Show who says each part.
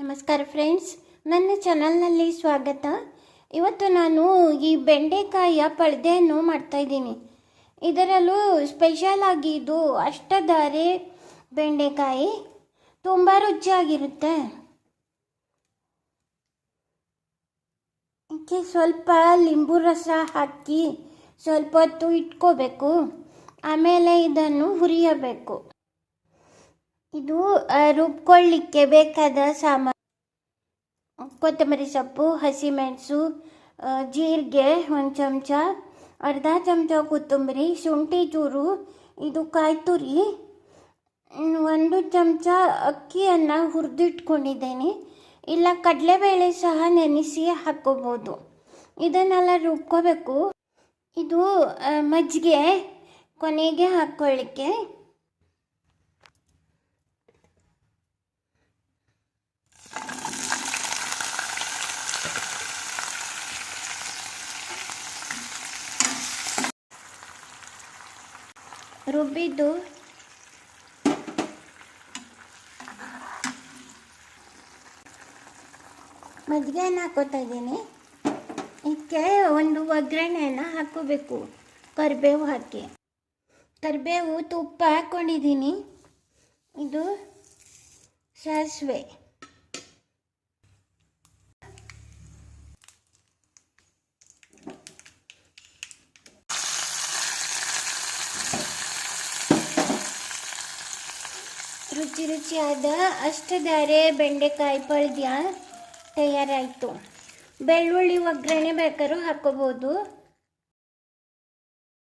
Speaker 1: ನಮಸ್ಕಾರ ಫ್ರೆಂಡ್ಸ್, ನನ್ನ ಚಾನಲ್ನಲ್ಲಿ ಸ್ವಾಗತ. ಇವತ್ತು ನಾನು ಈ ಬೆಂಡೆಕಾಯಿಯ ಪಳ್ದೆಯನ್ನು ಮಾಡ್ತಾಯಿದ್ದೀನಿ ಇದರಲ್ಲೂ ಸ್ಪೆಷಲ್ ಆಗಿ ಇದು ಅಷ್ಟಧಾರೆ ಬೆಂಡೆಕಾಯಿ. ತುಂಬ ರುಚಿಯಾಗಿರುತ್ತೆ. ಇದಕ್ಕೆ ಸ್ವಲ್ಪ ಲಿಂಬು ರಸ ಹಾಕಿ ಸ್ವಲ್ಪ ಹೊತ್ತು ಇಟ್ಕೋಬೇಕು. ಆಮೇಲೆ ಇದನ್ನು ಹುರಿಯಬೇಕು. ಇದು ರುಬ್ಕೊಳ್ಳಿಕ್ಕೆ ಬೇಕಾದ ಸಾಮಾನು ಕೊತ್ತಂಬರಿ ಸೊಪ್ಪು ಹಸಿಮೆಣಸು ಜೀರಿಗೆ, ಒಂದು ಚಮಚ, ಅರ್ಧ ಚಮಚ ಕೊತ್ತಂಬರಿ, ಶುಂಠಿ ಚೂರು, ಇದು ಕಾಯಿ ತುರಿ ಒಂದು ಚಮಚ ಅಕ್ಕಿಯನ್ನು ಹುರಿದಿಟ್ಕೊಂಡಿದ್ದೇನೆ. ಇಲ್ಲ, ಕಡಲೆಬೇಳೆ ಸಹ ನೆನೆಸಿ ಹಾಕ್ಕೋಬೋದು. ಇದನ್ನೆಲ್ಲ ರುಬ್ಕೋಬೇಕು. ಇದು ಮಜ್ಜಿಗೆ ಕೊನೆಗೆ ಹಾಕ್ಕೊಳ್ಳಿಕ್ಕೆ. ರುಬ್ಬಿದ್ದು ಮಜ್ಜಿಗೆಯನ್ನು ಹಾಕೋತಾ ಇದ್ದೀನಿ. ಇದಕ್ಕೆ ಒಂದು ಒಗ್ಗರಣೆಯನ್ನು ಹಾಕೋಬೇಕು ಕರಿಬೇವು ಹಾಕಿ. ಕರಿಬೇವು ತುಪ್ಪ ಹಾಕ್ಕೊಂಡಿದ್ದೀನಿ. ಇದು ಸಾಸಿವೆ. ರುಚಿ ರುಚಿಯಾದ ಅಷ್ಟದಾರೆ ಬೆಂಡೆಕಾಯಿ ಪಲ್ಯ ತಯಾರಾಯಿತು. ಬೆಳ್ಳುಳ್ಳಿ ಒಗ್ಗರಣೆ ಬೇಕಾದ್ರೂ ಹಾಕೋಬೋದು